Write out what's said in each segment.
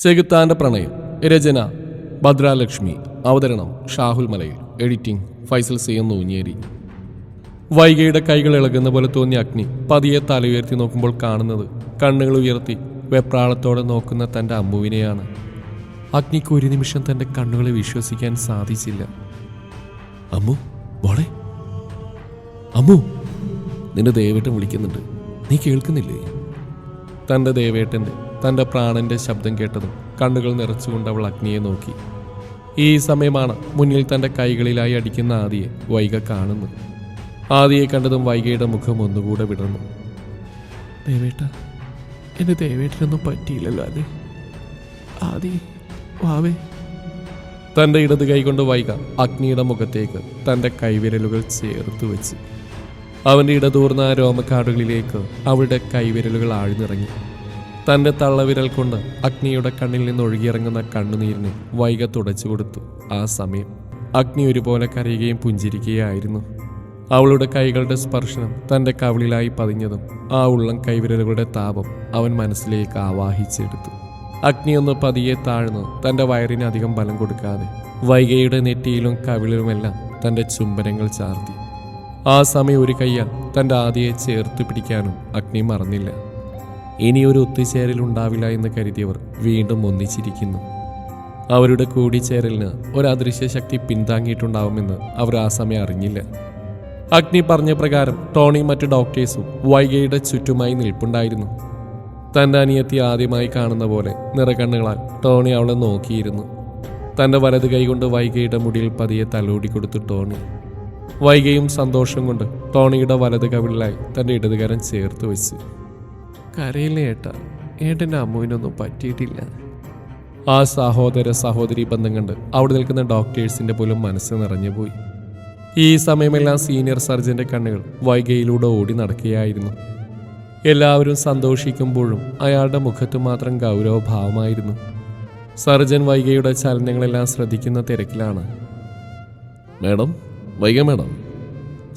ചെകുത്താന്റെ പ്രണയം രചന ഭദ്രാലക്ഷ്മി അവതരണം Shahul Malayil editing Faisal C M Noonjeri. വൈകയുടെ കൈകൾ ഇളകുന്ന പോലെ തോന്നിയ അഗ്നി പതിയെ തല ഉയർത്തി നോക്കുമ്പോൾ കാണുന്നത് കണ്ണുകൾ ഉയർത്തി വെപ്രാളത്തോടെ നോക്കുന്ന തന്റെ അമ്മുവിനെയാണ്. അഗ്നിക്ക് ഒരു നിമിഷം തന്റെ കണ്ണുകളെ വിശ്വസിക്കാൻ സാധിച്ചില്ല. അമ്മു മോളെ. അമ്മു നിന്റെ ദേവേട്ടൻ വിളിക്കുന്നുണ്ട്. നീ കേൾക്കുന്നില്ലേ? തന്റെ ദേവേട്ടന്റെ തന്റെ പ്രാണന്റെ ശബ്ദം കേട്ടതും കണ്ണുകൾ നിറച്ചുകൊണ്ട് അവൾ അഗ്നിയെ നോക്കി. ഈ സമയമാണ് മുന്നിൽ തന്റെ കൈകളിലായി അടിക്കുന്ന ആദിയെ വൈക കാണുന്നു ആദിയെ കണ്ടതും വൈകയുടെ മുഖം ഒന്നുകൂടെ വിടർന്നു. ദേവേട്ട എന്റെ ദേവേട്ടനൊന്നും പറ്റിയില്ലല്ലോ അതെ ആദി വാവേ. തന്റെ ഇടത് കൈകൊണ്ട് വൈക അഗ്നിയുടെ മുഖത്തേക്ക് തന്റെ കൈവിരലുകൾ ചേർത്ത് വെച്ച്. അവന്റെ ഇടതൂർന്ന രോമക്കാടുകളിലേക്ക് അവളുടെ കൈവിരലുകൾ ആഴ്ന്നിറങ്ങി. തന്റെ തള്ളവിരൽ കൊണ്ട് അഗ്നിയുടെ കണ്ണിൽ നിന്ന് ഒഴുകിയിറങ്ങുന്ന കണ്ണുനീരിനെ വൈക തുടച്ചു കൊടുത്തു ആ സമയം. അഗ്നി ഒരുപോലെ കരയുകയും പുഞ്ചിരിക്കുകയായിരുന്നു. അവളുടെ കൈകളുടെ സ്പർശനം തന്റെ കവിളിലായി പതിഞ്ഞതും ആ ഉള്ളം കൈവിരലുകളുടെ താപം അവൻ മനസ്സിലേക്ക് ആവാഹിച്ചെടുത്തു. അഗ്നിയൊന്ന് പതിയെ താഴ്ന്നു തന്റെ വയറിന് അധികം ബലം കൊടുക്കാതെ വൈകയുടെ നെറ്റിയിലും കവിളിലുമെല്ലാം തന്റെ ചുംബനങ്ങൾ ചാർത്തി. ആ സമയം ഒരു കയ്യാൽ തന്റെ ആദിയെ ചേർത്ത് പിടിക്കാനും അഗ്നി മറന്നില്ല. ഇനിയൊരു ഒത്തുചേരൽ ഉണ്ടാവില്ല എന്ന് കരുതിയവർ വീണ്ടും ഒന്നിച്ചിരിക്കുന്നു. അവരുടെ കൂടിച്ചേരലിന് ഒരു അദൃശ്യ ശക്തി പിന്താങ്ങിയിട്ടുണ്ടാവുമെന്ന് അവർ ആ സമയം അറിഞ്ഞില്ല. അഗ്നി പറഞ്ഞ പ്രകാരം ടോണി മറ്റു ഡോക്ടേഴ്സും വൈകയുടെ ചുറ്റുമായി നിൽപ്പുണ്ടായിരുന്നു. തന്റെ അനിയത്തി ആദ്യമായി കാണുന്ന പോലെ നിറകണ്ണുകളാൽ ടോണി അവളെ നോക്കിയിരുന്നു. തന്റെ വലത് കൈകൊണ്ട് വൈകയുടെ മുടിയിൽ പതിയെ തലോടി കൊടുത്തു ടോണി. വൈകയും സന്തോഷം കൊണ്ട് ടോണിയുടെ വലത് കവിളിലായി തന്റെ ഇടതുകരം ചേർത്ത് വെച്ച്. കരയിലെ ഏട്ട? ഏട്ടന്റെ അമ്മുവിനൊന്നും പറ്റിയിട്ടില്ല. ആ സഹോദര സഹോദരി ബന്ധം കണ്ട് അവിടെ നിൽക്കുന്ന ഡോക്ടേഴ്സിന്റെ പോലും മനസ്സ് നിറഞ്ഞുപോയി ഈ സമയമെല്ലാം സീനിയർ സർജന്റെ കണ്ണുകൾ വൈകയിലൂടെ ഓടി നടക്കുകയായിരുന്നു. എല്ലാവരും സന്തോഷിക്കുമ്പോഴും അയാളുടെ മുഖത്ത് മാത്രം ഗൗരവഭാവമായിരുന്നു. സർജൻ വൈകയുടെ ചലനങ്ങളെല്ലാം ശ്രദ്ധിക്കുന്ന തിരക്കിലാണ്. Madam Vaika madam.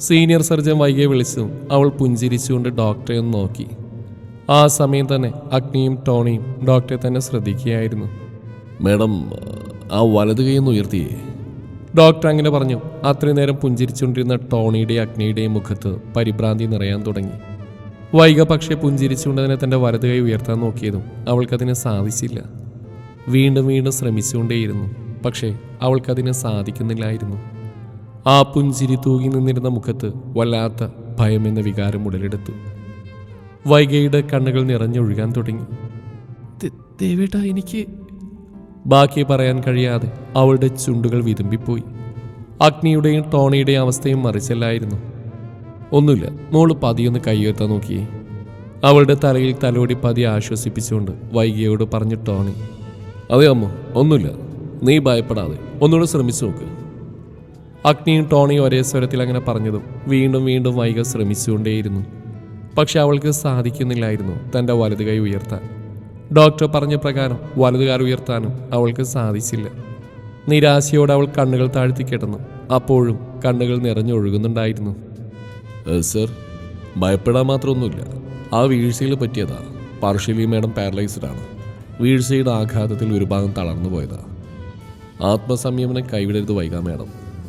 Senior surgeon വൈകിയെ വിളിച്ചു അവൾ പുഞ്ചിരിച്ചുകൊണ്ട് ഡോക്ടറെ ഒന്ന് നോക്കി. ആ സമയം തന്നെ അഗ്നിയും ടോണിയും ഡോക്ടറെ തന്നെ ശ്രദ്ധിക്കുകയായിരുന്നു. മാഡം ആ വലത് കൈയൊന്ന് ഉയർത്തിയേ. ഡോക്ടർ അങ്ങനെ പറഞ്ഞു. അത്രയും നേരം പുഞ്ചിരിച്ചുകൊണ്ടിരുന്ന ടോണിയുടെയും അഗ്നിയുടെയും മുഖത്ത് പരിഭ്രാന്തി നിറയാൻ തുടങ്ങി. വൈക പക്ഷേ പുഞ്ചിരിച്ചുകൊണ്ട് തന്നെ തന്റെ വലത് കൈ ഉയർത്താൻ നോക്കിയതും അവൾക്കതിന് സാധിച്ചില്ല. വീണ്ടും വീണ്ടും ശ്രമിച്ചുകൊണ്ടേയിരുന്നു. പക്ഷേ അവൾക്കതിന് സാധിക്കുന്നില്ലായിരുന്നു. ആ പുഞ്ചിരി തൂകി നിന്നിരുന്ന മുഖത്ത് വല്ലാത്ത ഭയമെന്ന വികാരം ഉടലെടുത്തു. വൈകയുടെ കണ്ണുകൾ നിറഞ്ഞൊഴുകാൻ തുടങ്ങി. ദേവേട്ട എനിക്ക് ബാക്കി പറയാൻ കഴിയാതെ അവളുടെ ചുണ്ടുകൾ വിതുമ്പിപ്പോയി. അഗ്നിയുടെയും ടോണിയുടെയും അവസ്ഥയും മറിച്ചല്ലായിരുന്നു. ഒന്നുമില്ല മോൾ പതിയൊന്ന് കൈയുയർത്താൻ നോക്കിയേ. അവളുടെ തലയിൽ തലോടി പതി ആശ്വസിപ്പിച്ചുകൊണ്ട് വൈകിയോട് പറഞ്ഞു ടോണി അതെ അമ്മ ഒന്നുമില്ല നീ ഭയപ്പെടാതെ ഒന്നുകൂടെ ശ്രമിച്ചു നോക്ക്. അഗ്നിയും ടോണിയും ഒരേ സ്വരത്തിൽ അങ്ങനെ പറഞ്ഞതും വീണ്ടും വീണ്ടും വൈക ശ്രമിച്ചുകൊണ്ടേയിരുന്നു. പക്ഷെ അവൾക്ക് സാധിക്കുന്നില്ലായിരുന്നു തന്റെ വലത് കൈ ഉയർത്താൻ. ഡോക്ടർ പറഞ്ഞ പ്രകാരം വലതുകാർ ഉയർത്താനും അവൾക്ക് സാധിച്ചില്ല. നിരാശയോടെ അവൾ കണ്ണുകൾ താഴ്ത്തി കിടന്നു. അപ്പോഴും കണ്ണുകൾ നിറഞ്ഞൊഴുകുന്നുണ്ടായിരുന്നു. സർ ഭയപ്പെടാൻ മാത്രമൊന്നുമില്ല. ആ വീഴ്ചയിൽ പറ്റിയതാ. പാർഷ്യലി മേഡം പാരലൈസ്ഡ് ആണ്. വീഴ്ചയുടെ ആഘാതത്തിൽ ഒരു ഭാഗം തളർന്നു പോയതാ. ആത്മസംയമനം കൈവിടരുത് വൈകാം മാഡം.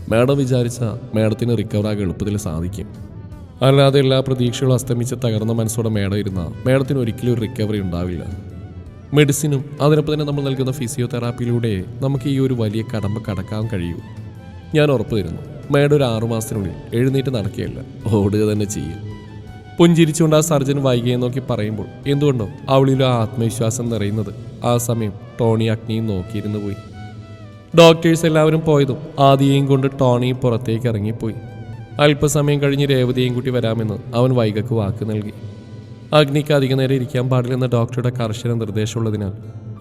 മാഡം വിചാരിച്ച മാഡത്തിന് റിക്കവർ ആകാൻ എളുപ്പത്തിൽ സാധിക്കും. അല്ലാതെ എല്ലാ പ്രതീക്ഷകളും അസ്തമിച്ച് തകർന്ന മനസ്സോടെ മേഡം ഇരുന്ന മേഡത്തിന് ഒരിക്കലും ഒരു റിക്കവറി ഉണ്ടാവില്ല മെഡിസിനും അതിനൊപ്പം തന്നെ നമ്മൾ നൽകുന്ന ഫിസിയോതെറാപ്പിയിലൂടെ നമുക്ക് ഈ ഒരു വലിയ കടമ്പ കടക്കാൻ കഴിയൂ. ഞാൻ ഉറപ്പ് തരുന്നു മേഡം ഒരു ആറുമാസത്തിനുള്ളിൽ എഴുന്നേറ്റ് നടക്കുകയല്ല ഓടുക തന്നെ ചെയ്യും. പുഞ്ചിരിച്ചുകൊണ്ട് ആ സർജൻ വൈകിയെ നോക്കി പറയുമ്പോൾ എന്തുകൊണ്ടോ അവളിൽ ആ ആത്മവിശ്വാസം നിറയുന്നത്? ആ സമയം ടോണി അഗ്നിയും നോക്കിയിരുന്നു പോയി. ഡോക്ടേഴ്സ് എല്ലാവരും പോയതും ആദിയെയും കൊണ്ട് ടോണി പുറത്തേക്ക് ഇറങ്ങിപ്പോയി. അല്പസമയം കഴിഞ്ഞ് രേവതിയും കൂട്ടി വരാമെന്ന് അവൻ വൈകക്ക് വാക്ക് നൽകി. അഗ്നിക്ക് അധിക നേരം ഇരിക്കാൻ പാടില്ലെന്ന ഡോക്ടറുടെ കർശന നിർദ്ദേശമുള്ളതിനാൽ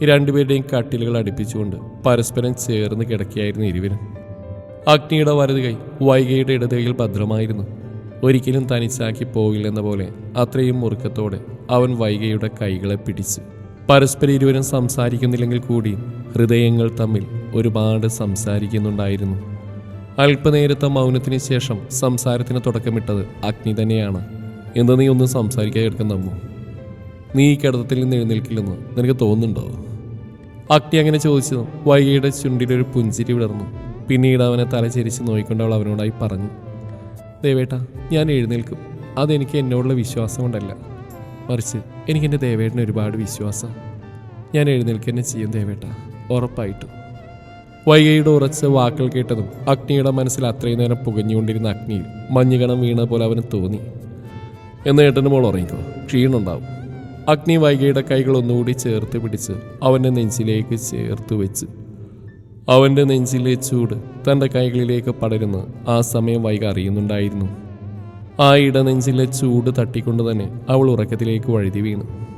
രണ്ടുപേരുടെയും കട്ടിലുകൾ അടുപ്പിച്ചുകൊണ്ട് പരസ്പരം ചേർന്ന് കിടക്കുകയായിരുന്നു ഇരുവരും. അഗ്നിയുടെ വലത് കൈ വൈകയുടെ ഇടത് കൈയിൽ ഭദ്രമായിരുന്നു. ഒരിക്കലും തനിച്ചാക്കി പോകില്ലെന്ന പോലെ അത്രയും മുറുക്കത്തോടെ അവൻ വൈകയുടെ കൈകളെ പിടിച്ചു പരസ്പരം ഇരുവരും സംസാരിക്കുന്നില്ലെങ്കിൽ കൂടി ഹൃദയങ്ങൾ തമ്മിൽ ഒരുപാട് സംസാരിക്കുന്നുണ്ടായിരുന്നു. അല്പനേരത്തെ മൗനത്തിന് ശേഷം സംസാരത്തിന് തുടക്കമിട്ടത് അഗ്നി തന്നെയാണ്. എന്ന് നീ ഒന്ന് സംസാരിക്കാൻ എടുക്കുന്നമ്മു നീ ഈ കിടത്തത്തിൽ നിന്ന് എഴുന്നേൽക്കില്ലെന്ന് നിനക്ക് തോന്നുന്നുണ്ടോ? അഗ്നി അങ്ങനെ ചോദിച്ചതും വൈകിയുടെ ചുണ്ടിലൊരു പുഞ്ചിരി വിടർന്നു. പിന്നീട് അവനെ തലചരിച്ച് നോയിക്കൊണ്ട് അവൾ അവനോടായി പറഞ്ഞു. ദേവേട്ട ഞാൻ എഴുന്നേൽക്കും. അതെനിക്ക് എന്നോടുള്ള വിശ്വാസം കൊണ്ടല്ല. മറിച്ച് എനിക്കെന്റെ ദേവേട്ടന് ഒരുപാട് വിശ്വാസം ഞാൻ എഴുന്നേൽക്കുക തന്നെ ചെയ്യും ദേവേട്ട. ഉറപ്പായിട്ടും. വൈകയുടെ ഉറച്ച വാക്കുകൾ കേട്ടതും അഗ്നിയുടെ മനസ്സിൽ അത്രയും നേരം പുകഞ്ഞുകൊണ്ടിരുന്ന അഗ്നിയിൽ മഞ്ഞുകണം വീണ പോലെ അവന് തോന്നി. എന്ന് ഏട്ടന് മോൾ ഉറങ്ങിക്കോ ക്ഷീണുണ്ടാവും അഗ്നി വൈകയുടെ കൈകൾ ഒന്നുകൂടി ചേർത്ത് പിടിച്ച് അവന്റെ നെഞ്ചിലേക്ക് ചേർത്ത് വെച്ച്. അവന്റെ നെഞ്ചിലെ ചൂട് തന്റെ കൈകളിലേക്ക് പടരുന്ന ആ സമയം വൈക അറിയുന്നുണ്ടായിരുന്നു. ആ ഇട നെഞ്ചിലെ ചൂട് തട്ടിക്കൊണ്ട് തന്നെ അവൾ ഉറക്കത്തിലേക്ക് വഴുതി വീണു.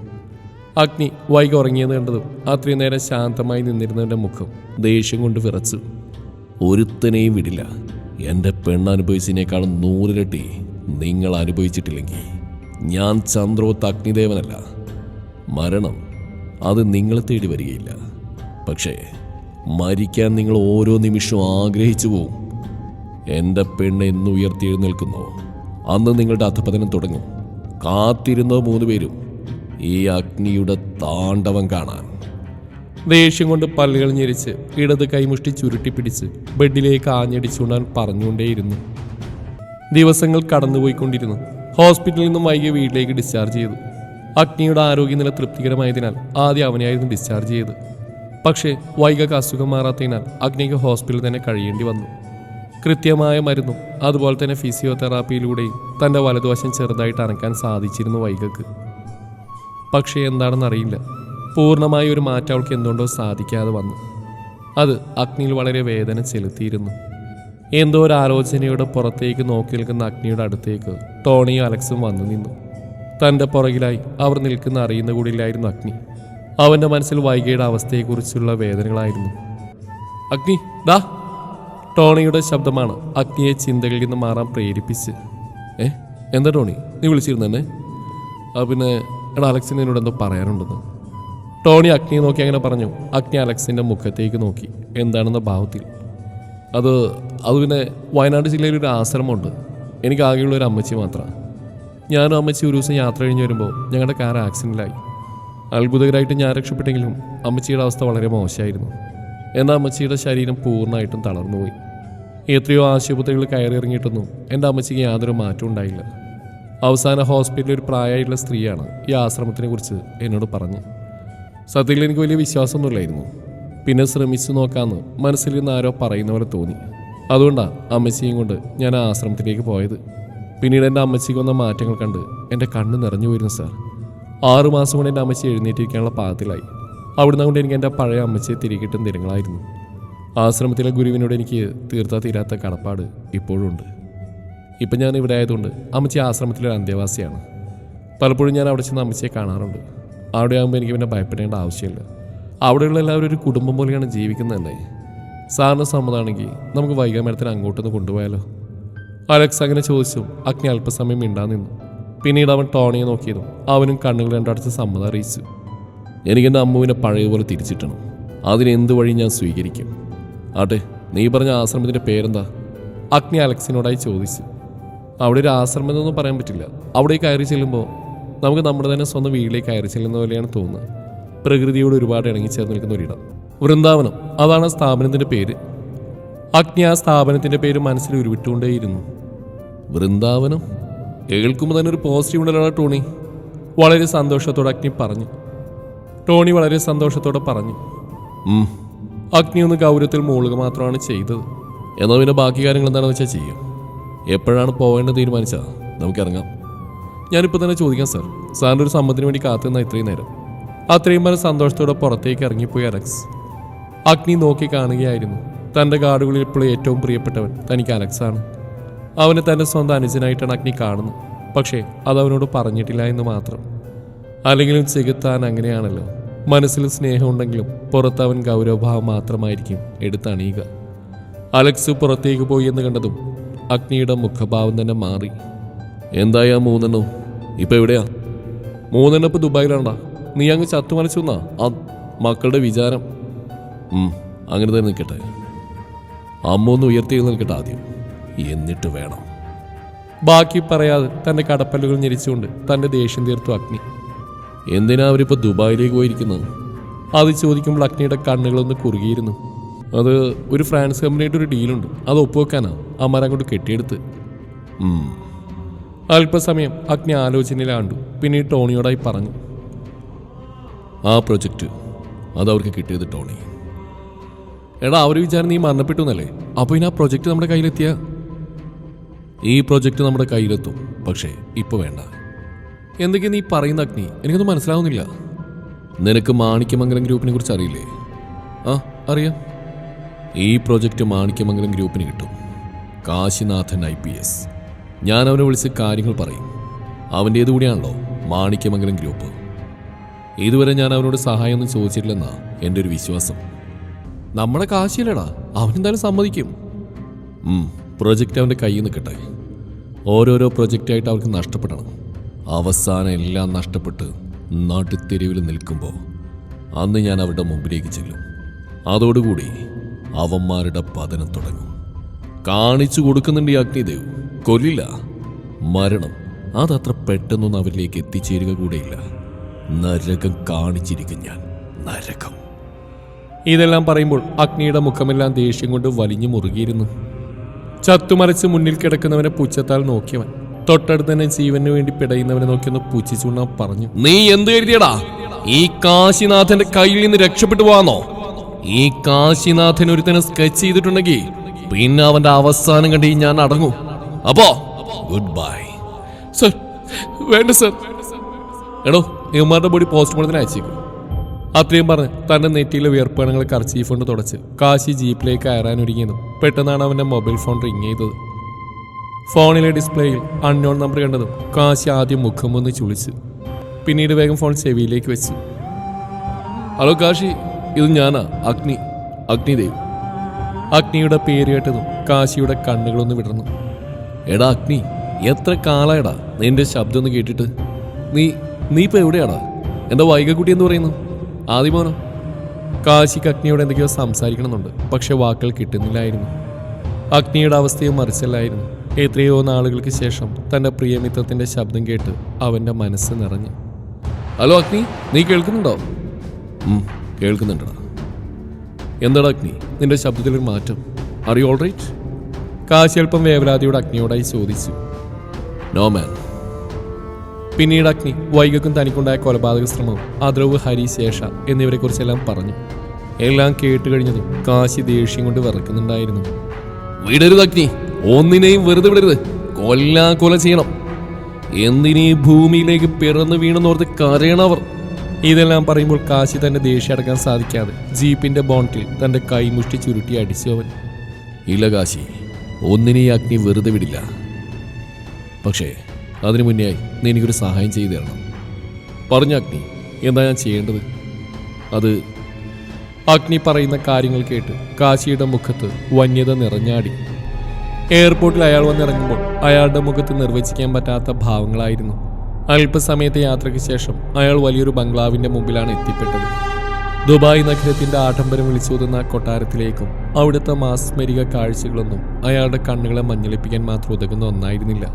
അഗ്നി വൈകി ഉറങ്ങിയെന്ന് കണ്ടതും അത്രയും നേരം ശാന്തമായി നിന്നിരുന്നവന്റെ മുഖം ദേഷ്യം കൊണ്ട് വിറച്ചു. ഒരുത്തനെയും വിടില്ല. എന്റെ പെണ്ണ് അനുഭവിച്ചതിനേക്കാളും നൂറിരട്ടി നിങ്ങൾ അനുഭവിച്ചിട്ടില്ലെങ്കിൽ. ഞാൻ ചന്ദ്രോത്ത് അഗ്നിദേവനല്ല. മരണം അത് നിങ്ങളെ തേടി വരികയില്ല. പക്ഷേ മരിക്കാൻ നിങ്ങൾ ഓരോ നിമിഷവും ആഗ്രഹിച്ചു പോവും. എന്റെ പെണ്ണ് എന്ന് ഉയർത്തിയെഴുന്നേൽക്കുന്നു അന്ന് നിങ്ങളുടെ അധപതനം തുടങ്ങും. കാത്തിരുന്ന മൂന്ന് പേരും ഈ അഗ്നിയുടെ താണ്ഡവം കാണാൻ. ദേഷ്യം കൊണ്ട് പല്ലുകൾ ഞെരിച്ച് ഇടത് കൈമുഷ്ടി ചുരുട്ടി പിടിച്ച് ബെഡിലേക്ക് ആഞ്ഞടിച്ചുകൊണ്ടാൻ പറഞ്ഞുകൊണ്ടേയിരുന്നു. ദിവസങ്ങൾ കടന്നുപോയിക്കൊണ്ടിരുന്നു. ഹോസ്പിറ്റലിൽ നിന്നും വൈകിയ വീട്ടിലേക്ക് ഡിസ്ചാർജ് ചെയ്തു. അഗ്നിയുടെ ആരോഗ്യനില തൃപ്തികരമായതിനാൽ ആദ്യം അവനെയായിരുന്നു ഡിസ്ചാർജ് ചെയ്തത് പക്ഷേ വൈകക്ക് അസുഖം മാറാത്തതിനാൽ അഗ്നിക്ക് ഹോസ്പിറ്റലിൽ തന്നെ കഴിയേണ്ടി വന്നു. കൃത്യമായ മരുന്നും അതുപോലെ തന്നെ ഫിസിയോതെറാപ്പിയിലൂടെയും തന്റെ വലതുവശം ചെറുതായിട്ട് അനക്കാൻ സാധിച്ചിരുന്നു വൈകക്ക്. പക്ഷേ എന്താണെന്നറിയില്ല പൂർണമായ ഒരു മാറ്റം അവൾക്ക് എന്തുകൊണ്ടോ സാധിക്കാതെ വന്നു. അത് അഗ്നിയിൽ വളരെ വേദന ചെലുത്തിയിരുന്നു. എന്തോ ഒരു ആലോചനയുടെ പുറത്തേക്ക് നോക്കി നിൽക്കുന്ന അഗ്നിയുടെ അടുത്തേക്ക് ടോണിയും അലക്സും വന്നു നിന്നു. തന്റെ പുറകിലായി അവർ നിൽക്കുന്ന അറിയുന്ന കൂടിയിലായിരുന്നു അഗ്നി. അവന്റെ മനസ്സിൽ വൈകിയുടെ അവസ്ഥയെക്കുറിച്ചുള്ള വേദനകളായിരുന്നു. അഗ്നി ദാ. ടോണിയുടെ ശബ്ദമാണ് അഗ്നിയെ ചിന്തകളിൽ നിന്ന് മാറാൻ പ്രേരിപ്പിച്ച്. ഏ? എന്താ ടോണി? നീ വിളിച്ചിരുന്നെ ആ പിന്നെ എടാ അലക്സിന് എന്നോട് എന്തോ പറയാനുണ്ടെന്ന്. ടോണി അഗ്നിയെ നോക്കി അങ്ങനെ പറഞ്ഞു. അഗ്നി അലക്സിന്റെ മുഖത്തേക്ക് നോക്കി. എന്താണെന്ന ഭാവത്തിൽ. അത് അത് പിന്നെ വയനാട് ജില്ലയിൽ ഒരു ആശ്രമമുണ്ട്. എനിക്ക് ആകെയുള്ള ഒരു അമ്മച്ചി മാത്രമാണ് ഞാനും അമ്മച്ചി ഒരു ദിവസം യാത്ര കഴിഞ്ഞ് വരുമ്പോൾ ഞങ്ങളുടെ കാർ ആക്സിഡന്റിലായി അത്ഭുതകരമായിട്ട് ഞാൻ രക്ഷപ്പെട്ടെങ്കിലും അമ്മച്ചിയുടെ അവസ്ഥ വളരെ മോശമായിരുന്നു. എന്നാൽ അമ്മച്ചിയുടെ ശരീരം പൂർണമായിട്ടും തളർന്നുപോയി. എത്രയോ ആശുപത്രികൾ കയറിയിറങ്ങിയിട്ടൊന്നും എന്റെ അമ്മച്ചിക്ക് യാതൊരു മാറ്റവും ഉണ്ടായില്ല. അവസാന ഹോസ്പിറ്റലിൽ ഒരു പ്രായമായിട്ടുള്ള സ്ത്രീയാണ് ഈ ആശ്രമത്തിനെ കുറിച്ച് എന്നോട് പറഞ്ഞു. സത്യത്തിൽ എനിക്ക് വലിയ വിശ്വാസമൊന്നുമില്ലായിരുന്നു. പിന്നെ ശ്രമിച്ചു നോക്കാമെന്ന് മനസ്സിൽ ആരോ പറയുന്ന പോലെ തോന്നി. അതുകൊണ്ടാണ് അമ്മച്ചിയും കൊണ്ട് ഞാൻ ആ ആശ്രമത്തിലേക്ക് പോയത്. പിന്നീട് എന്റെ അമ്മച്ചിക്ക് വന്ന മാറ്റങ്ങൾ കണ്ട് എന്റെ കണ്ണ് നിറഞ്ഞു പോയിരുന്നു സാർ. ആറുമാസം കൊണ്ട് എന്റെ അമ്മച്ചി എഴുന്നേറ്റിരിക്കാനുള്ള പാകത്തിലായി. അവിടുന്ന് കൊണ്ട് എനിക്ക് എന്റെ പഴയ അമ്മച്ചിയെ തിരികെ കിട്ടും ദിനങ്ങളായിരുന്നു. ആശ്രമത്തിലെ ഗുരുവിനോട് എനിക്ക് തീർത്താ തീരാത്ത കടപ്പാട് ഇപ്പോഴും ഉണ്ട്. ഇപ്പം ഞാൻ ഇവിടെ ആയതുകൊണ്ട് അമ്മച്ചി ആശ്രമത്തിലൊരു അന്തേവാസിയാണ്. പലപ്പോഴും ഞാൻ അവിടെ ചെന്ന് അമ്മച്ചിയെ കാണാറുണ്ട്. അവിടെ ആകുമ്പോൾ എനിക്ക് പിന്നെ ഭയപ്പെടേണ്ട ആവശ്യമില്ല. അവിടെയുള്ള എല്ലാവരും ഒരു കുടുംബം പോലെയാണ് ജീവിക്കുന്നത് തന്നെ സാറിന് സമ്മതമാണെങ്കിൽ നമുക്ക് വൈകുന്നേരത്തിന് അങ്ങോട്ടൊന്ന് കൊണ്ടുപോയാലോ? അലക്സ് അങ്ങനെ ചോദിച്ചു അഗ്നി അല്പസമയം മിണ്ടാൻ നിന്നു. പിന്നീട് അവൻ ടോണിയെ നോക്കിയതും അവനും കണ്ണുകൾ രണ്ടടച്ച് സമ്മതം അറിയിച്ചു. എനിക്കെന്റെ അമ്മുവിനെ പഴയപോലെ തിരിച്ചിട്ടണം. അതിനെന്ത് വഴി ഞാൻ സ്വീകരിക്കും? ആട്ടെ നീ പറഞ്ഞ ആശ്രമത്തിന്റെ പേരെന്താ? അഗ്നി അലക്സിനോടായി ചോദിച്ചു. അവിടെ ഒരു ആശ്രമം എന്നൊന്നും പറയാൻ പറ്റില്ല. അവിടെ കയറി ചെല്ലുമ്പോൾ നമുക്ക് നമ്മുടെ തന്നെ സ്വന്തം വീട്ടിലേക്ക് കയറി ചെല്ലുന്ന പോലെയാണ് തോന്നുന്നത്. പ്രകൃതിയോട് ഒരുപാട് ഇണങ്ങി ഇണങ്ങിച്ചേർന്ന് നിൽക്കുന്ന ഒരിടം വൃന്ദാവനം അതാണ് സ്ഥാപനത്തിന്റെ പേര്. അഗ്നി ആ സ്ഥാപനത്തിന്റെ പേര് മനസ്സിൽ ഉരുവിട്ടുകൊണ്ടേയിരുന്നു. വൃന്ദാവനം? കേൾക്കുമ്പോൾ തന്നെ ഒരു പോസിറ്റീവ് ഉണ്ടല്ലോ ടോണി. വളരെ സന്തോഷത്തോടെ അഗ്നി പറഞ്ഞു. ടോണി വളരെ സന്തോഷത്തോടെ പറഞ്ഞു. അഗ്നി ഒന്ന് ഗൗരവത്തിൽ മൂളുക മാത്രമാണ് ചെയ്തത്. എന്നാൽ പിന്നെ ബാക്കി കാര്യങ്ങൾ എന്താണെന്ന് വെച്ചാൽ ചെയ്യാം? എപ്പോഴാണ് പോകേണ്ടത് തീരുമാനിച്ചത്? നമുക്കിറങ്ങാം. ഞാനിപ്പോൾ തന്നെ ചോദിക്കാം സാർ. സാറിന്റെ ഒരു സമ്മതത്തിന് വേണ്ടി കാത്തുനിന്ന ഇത്രയും നേരം. അത്രയും വരെ സന്തോഷത്തോടെ പുറത്തേക്ക് ഇറങ്ങിപ്പോയി അലക്സ്. അഗ്നി നോക്കി കാണുകയായിരുന്നു. തന്റെ ഗാർഡുകളിൽ ഇപ്പോൾ ഏറ്റവും പ്രിയപ്പെട്ടവൻ തനിക്ക് അലക്സാണ്. അവനെ തന്റെ സ്വന്തം അനുജനായിട്ടാണ് അഗ്നി കാണുന്നത്. പക്ഷേ അത് അവനോട് പറഞ്ഞിട്ടില്ല എന്ന് മാത്രം. അല്ലെങ്കിലും ചെകുത്താൻ അങ്ങനെയാണല്ലോ. മനസ്സിൽ സ്നേഹമുണ്ടെങ്കിലും പുറത്ത് അവൻ ഗൗരവഭാവം മാത്രമായിരിക്കും എടുത്തണിയുക. അലക്സ് പുറത്തേക്ക് പോയി എന്ന് കണ്ടതും അഗ്നിയുടെ മുഖഭാവം തന്നെ മാറി. എന്തായി ആ മൂന്നെണ്ണവും ഇപ്പൊ എവിടെയാ? മൂന്നെണ്ണം ഇപ്പൊ ദുബായിലാണ്ടാ. നീ അങ്ങ് ചത്തു മനസ്സു എന്നാ ആ മക്കളുടെ വിചാരം. അങ്ങനെ തന്നെ നിൽക്കട്ടെ. അമ്മ ഒന്ന് ഉയർത്തി നിൽക്കട്ടെ ആദ്യം. എന്നിട്ട് വേണം. ബാക്കി പറയാതെ തന്റെ കടപ്പല്ലുകൾ ഞെരിച്ചുകൊണ്ട് തന്റെ ദേഷ്യം തീർത്തു അഗ്നി. എന്തിനാ അവരിപ്പോ ദുബായിലേക്ക് പോയിരിക്കുന്നത്? അത് ചോദിക്കുമ്പോൾ അഗ്നിയുടെ കണ്ണുകളൊന്ന് കുറുകിയിരുന്നു. അത് ഒരു ഫ്രാൻസ് കമ്പനിയായിട്ട് ഒരു ഡീലുണ്ട്. അത് ഒപ്പുവെക്കാനാ. അമ്മാരങ്ങോട്ട് കെട്ടിയെടുത്ത്. അല്പസമയം അഗ്നി ആലോചനയിലാണ്ടു. പിന്നെ ടോണിയോടായി പറഞ്ഞു. ആ പ്രൊജക്റ്റ് അത് അവർക്ക് കിട്ടിയത് ടോണി. എടാ അവർ വിചാരം നീ മരണപ്പെട്ടു എന്നല്ലേ? അപ്പോൾ ഇനി ആ പ്രൊജക്റ്റ് നമ്മുടെ കയ്യിലെത്തിയ? ഈ പ്രൊജക്റ്റ് നമ്മുടെ കയ്യിലെത്തും. പക്ഷേ ഇപ്പൊ വേണ്ട. എന്തൊക്കെയാ നീ പറയുന്ന അഗ്നി? എനിക്കൊന്നും മനസ്സിലാവുന്നില്ല. നിനക്ക് മാണിക്യമംഗലം ഗ്രൂപ്പിനെ കുറിച്ച് അറിയില്ലേ? ആ അറിയാം. ഈ പ്രോജക്റ്റ് മാണിക്യമംഗലം ഗ്രൂപ്പിന് കിട്ടും. Kashinathan I P S. ഞാൻ അവനെ വിളിച്ച് കാര്യങ്ങൾ പറയും. അവന്റേത് കൂടിയാണല്ലോ മാണിക്യമംഗലം ഗ്രൂപ്പ്. ഇതുവരെ ഞാൻ അവനോട് സഹായമൊന്നും ചോദിച്ചിട്ടില്ലെന്നാ എന്റെ ഒരു വിശ്വാസം. നമ്മുടെ കാശിയിലടാ. അവനെന്തായാലും സമ്മതിക്കും. പ്രൊജക്റ്റ് അവന്റെ കയ്യിൽ നിൽക്കട്ടെ ഓരോരോ പ്രൊജക്റ്റായിട്ട് അവർക്ക് നഷ്ടപ്പെടണം. അവസാനം എല്ലാം നഷ്ടപ്പെട്ട് നടുത്തെരുവിൽ നിൽക്കുമ്പോൾ അന്ന് ഞാൻ അവരുടെ മുമ്പിലേക്ക് ചെല്ലും. അതോടുകൂടി അവന്മാരുടെ പതനം തുടങ്ങും. കാണിച്ചു കൊടുക്കുന്നുണ്ട് ഈ അഗ്നിദേവ്. കൊല്ലില്ല. മരണം. അതത്ര പെട്ടെന്നൊന്നും അവരിലേക്ക് എത്തിച്ചേരുക കൂടെയില്ല. നരകം കാണിച്ചിരിക്കും ഞാൻ. നരകം. ഇതെല്ലാം പറയുമ്പോൾ അഗ്നിയുടെ മുഖമെല്ലാം ദേഷ്യം കൊണ്ട് വലിഞ്ഞു മുറുകിയിരുന്നു. ചത്തുമരച്ച് മുന്നിൽ കിടക്കുന്നവനെ പുച്ഛത്താൽ നോക്കിയവൻ. തൊട്ടടുത്ത് തന്നെ ജീവന് വേണ്ടി പിടയുന്നവനെ നോക്കിയൊന്ന് പുച്ഛിച്ചുകൊണ്ട് പറഞ്ഞു. നീ എന്ത് കരുതിയടാ ഈ കാശിനാഥന്റെ കയ്യിൽ നിന്ന് രക്ഷപ്പെട്ടു പോവാന്നോ? ഈ കാശിനാഥൻ ഒരുത്തനെ സ്കെച്ച് ചെയ്തിട്ടുണ്ടെങ്കിൽ പിന്നെ അവന്റെ അവസാനം കണ്ടി ഞാൻ അടങ്ങും. അപ്പോ ഗുഡ് ബൈ സർ വേണ്ട സർ. എടോ ഇവന്മാരുടെ ബോഡി പോസ്റ്റ്മോർട്ടത്തിന് അയച്ചേക്കും. അത്രയും പറഞ്ഞ് തന്റെ നെറ്റിയിലെ വിയർപ്പണങ്ങൾ കർച്ചീഫ് കൊണ്ട് തുടച്ച് കാശി ജീപ്പിലേക്ക് കയറാൻ ഒരുങ്ങിയതും. പെട്ടെന്നാണ് അവന്റെ മൊബൈൽ ഫോൺ റിങ് ചെയ്തത്. ഫോണിലെ ഡിസ്പ്ലേയിൽ അൺനോൺ നമ്പർ കണ്ടതും കാശി ആദ്യം മുഖം ഒന്ന് ചുളിച്ച്. പിന്നീട് വേഗം ഫോൺ ചെവിയിലേക്ക് വെച്ചു. ഹലോ കാശി. ഇത് ഞാനാ അഗ്നി അഗ്നിദേവ്. അഗ്നിയുടെ പേര് കേട്ടതും കാശിയുടെ കണ്ണുകളൊന്ന് വിടർന്നു. എടാ അഗ്നി എത്ര കാലായടാ നിന്റെ ശബ്ദം ഒന്ന് കേട്ടിട്ട്? നീ നീ ഇപ്പൊ എവിടെയാടാ? എന്താ വൈകക്കുട്ടി എന്ന് പറയുന്നു? ആദ്യമോനോ കാശിക്ക് അഗ്നിയോട് എന്തൊക്കെയോ സംസാരിക്കണമെന്നുണ്ട് പക്ഷെ വാക്കുകൾ കിട്ടുന്നില്ലായിരുന്നു. അഗ്നിയുടെ അവസ്ഥയും മറിച്ചല്ലായിരുന്നു. എത്രയോ നാളുകൾക്ക് ശേഷം തന്റെ പ്രിയമിത്രത്തിന്റെ ശബ്ദം കേട്ട് അവന്റെ മനസ്സ് നിറഞ്ഞു. ഹലോ അഗ്നി നീ കേൾക്കുന്നുണ്ടോ? കേൾക്കുന്നുണ്ടടാ. എന്താടാ അഗ്നി? നിന്റെ ശബ്ദത്തിലൊരു മാറ്റം. ആർ ഓൾ റൈറ്റ് കാശി അല്പം അഗ്നിയോടായി ചോദിച്ചു. നോ മാൻ പിന്നീട് അഗ്നി വൈകക്കും തനിക്കുണ്ടായ കൊലപാതക ശ്രമം അദ്രവ് ഹരി ശേഷ എന്നിവരെ കുറിച്ചെല്ലാം പറഞ്ഞു. എല്ലാം കേട്ട് കഴിഞ്ഞതും കാശി ദേഷ്യം കൊണ്ട് വിറക്കുന്നുണ്ടായിരുന്നു. വിടരുത് അഗ്നി. ഒന്നിനെയും വെറുതെ വിടരുത്. കൊല്ലാ കൊല ചെയ്യണം. എന്തിനീ ഭൂമിയിലേക്ക് പിറന്നു വീണെന്നോർത്ത് കരയണവർ. ഇതെല്ലാം പറയുമ്പോൾ കാശി തന്റെ ദേഷ്യം അടക്കാൻ സാധിക്കാതെ ജീപ്പിന്റെ ബോണ്ടിൽ തന്റെ കൈമുഷ്ടി ചുരുട്ടി അടിച്ചു അവൻ. ഇല്ല കാശി ഒന്നിനെ അഗ്നി വെറുതെ വിടില്ല. പക്ഷേ അതിനു മുന്നേ നീ എനിക്കൊരു സഹായം ചെയ്തു തരണം. പറഞ്ഞ അഗ്നി എന്താ ഞാൻ ചെയ്യേണ്ടത്? അത് അഗ്നി പറയുന്ന കാര്യങ്ങൾ കേട്ട് കാശിയുടെ മുഖത്ത് വന്യത നിറഞ്ഞാടി. എയർപോർട്ടിൽ അയാൾ വന്നിറങ്ങുമ്പോൾ അയാളുടെ മുഖത്ത് നിർവചിക്കാൻ പറ്റാത്ത ഭാവങ്ങളായിരുന്നു. അല്പസമയത്തെ യാത്രയ്ക്ക് ശേഷം അയാൾ വലിയൊരു ബംഗ്ലാവിന്റെ മുമ്പിലാണ് എത്തിപ്പെട്ടത്. ദുബായ് നഗരത്തിന്റെ ആഡംബരം വിളിച്ചോതുന്ന കൊട്ടാരത്തിലേക്കും അവിടുത്തെ മാസ്മരിക കാഴ്ചകളൊന്നും അയാളുടെ കണ്ണുകളെ മഞ്ഞളിപ്പിക്കാൻ മാത്രം ഉതകുന്ന ഒന്നായിരുന്നില്ല.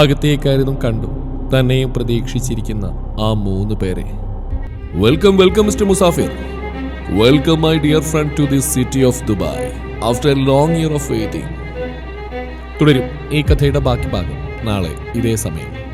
അകത്തേക്കായിരുന്നു കണ്ടു തന്നെയും പ്രതീക്ഷിച്ചിരിക്കുന്ന ആ മൂന്ന് പേരെ. Welcome welcome mister Musafir welcome my dear friend to the city of Dubai after a long year of waiting തുടരും ഈ കഥയുടെ ബാക്കി ഭാഗം നാളെ ഇതേ സമയം.